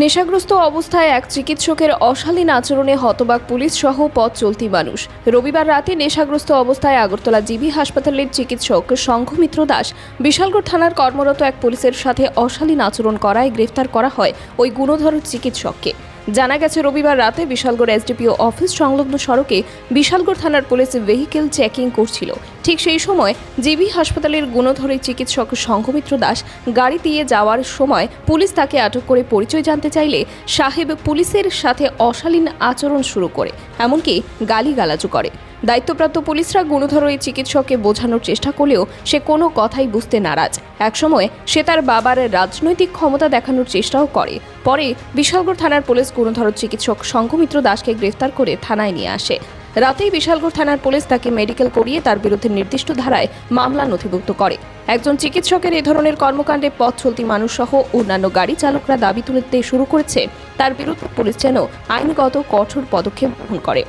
নেশাগ্রস্ত অবস্থায় এক চিকিৎসকের অশালীন আচরণে হতবাক পুলিশ সহ পথ চলতি মানুষ। রবিবার রাতে নেশাগ্রস্ত অবস্থায় আগরতলা জিবি হাসপাতালের চিকিৎসক সংঘমিত্র দাস বিশালগড় থানার কর্মরত এক পুলিশের সাথে অশালীন আচরণ করায় গ্রেফতার করা হয় ওই গুণধর চিকিৎসককে। জানা গেছে, রবিবার রাতে বিশালগড় এসডিপিও অফিস সংলগ্ন সড়কে বিশালগড় থানার পুলিশ ভেহিকেল চেকিং করছিল। ঠিক সেই সময় জিবি হাসপাতালের গুণধরী চিকিৎসক সংঘমিত্র দাস গাড়ি দিয়ে যাওয়ার সময় পুলিশ তাকে আটক করে পরিচয় জানতে চাইলে সাহেব পুলিশের সাথে অশালীন আচরণ শুরু করে, এমনকি গালিগালাজও করে। দায়িত্বপ্রাপ্ত পুলিশরা গুণধর ওই চিকিৎসককে বোঝানোর চেষ্টা করলেও সে কোনো কথাই বুঝতে নারাজ। একসময় সে তার বাবার রাজনৈতিক ক্ষমতা দেখানোর চেষ্টাও করে। পরে বিশালগড় থানার পুলিশ গুণধর চিকিৎসক শঙ্কুমিত্র দাসকে গ্রেফতার করে থানায় নিয়ে আসে। রাতেই বিশালগড় থানার পুলিশ তাকে মেডিকেল করিয়ে তার বিরুদ্ধে নির্দিষ্ট ধারায় মামলা নথিভুক্ত করে। একজন চিকিৎসকের এ ধরনের কর্মকাণ্ডে পথ চলতি মানুষ সহ অন্যান্য গাড়ি চালকরা দাবি তুলতে শুরু করেছে। তার বিরুদ্ধে পুলিশ যেন আইনগত কঠোর পদক্ষেপ গ্রহণ করে।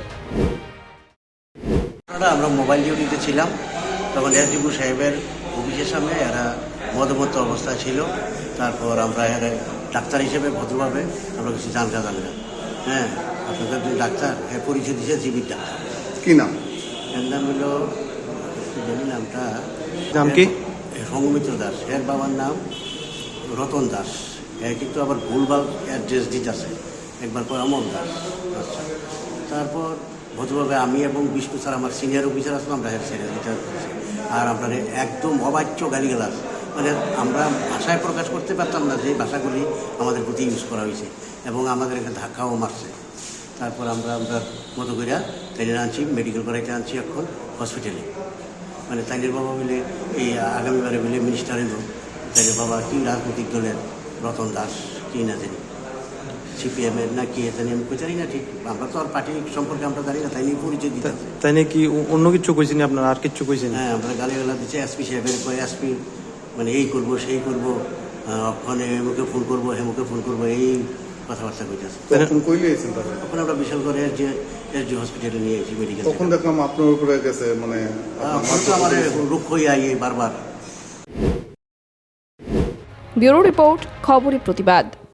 ঘটনাটা আমরা মোবাইল ডিউটিতে ছিলাম। তখন এসডিপু সাহেবের অফিসের সামনে এরা মদমত্ত অবস্থায় ছিল। তারপর আমরা এর ডাক্তার হিসেবে ভদ্রভাবে আমরা কিছু জানতে জানলাম। হ্যাঁ আপনাদের একজন ডাক্তার হ্যাঁ পরিচয় দিয়েছে জিবির ডাক্তার। কি নাম? এর নাম হলো জানি নামটা? নাম কি? সঙ্গমিত্র দাস। এর বাবার নাম রতন দাস। এর কিন্তু আবার ভুলভাল অ্যাড্রেস দিতে আছে একবার পর অমর দাস। আচ্ছা। তারপর ভদ্রভাবে আমি এবং বিষ্ণু স্যার আমার সিনিয়র অফিসার আসলাম আমরা হেড দিতে হচ্ছে। আর আপনার একদম অবাচ্য গালিগালাজ। মানে আমরা ভাষায় প্রকাশ করতে পারতাম না যে ভাষাগুলি আমাদের প্রতি ইউজ করা হয়েছে এবং আমাদের এখানে ধাক্কাও মারছে। তারপর আমরা আমরা মতো করে তাইলে আনছি মেডিকেল করাইতে আনছি এখন হসপিটালে মানে তাইলের বাবা মিলে এই আগামীবারে মিলে মিনিস্টার এলো তাইলের বাবা কি রাজনৈতিক দলের রতন দাস, কি না জানি। সিপিএমের না কি জানি আমি কই জানি না ঠিক আমরা তো আর পার্টি সম্পর্কে আমরা জানি না তাই নিয়ে পরিচয় দিতে। তাই নাকি অন্য কিছু কইছেন আপনার আর কিছু কইছেন? হ্যাঁ আমরা গালিগালা দিচ্ছে এসপি সাহেবের কয় এসপি মানে এই করব সেই করব ওখানে এমুকে ফোন করব হেমুকে ফোন করব এই কথাবার্তা কইতেছে। তখন কইলে এসেছেন তাহলে? তখন আমরা বিশাল করে যে এস জি হসপিটালে নিয়ে এসেছি মেডিকেল তখন দেখলাম আপনার উপরে গেছে মানে আমার রুক্ষ হয়ে আইয়ে বারবার। ব্যুরো রিপোর্ট খবরের প্রতিবাদ।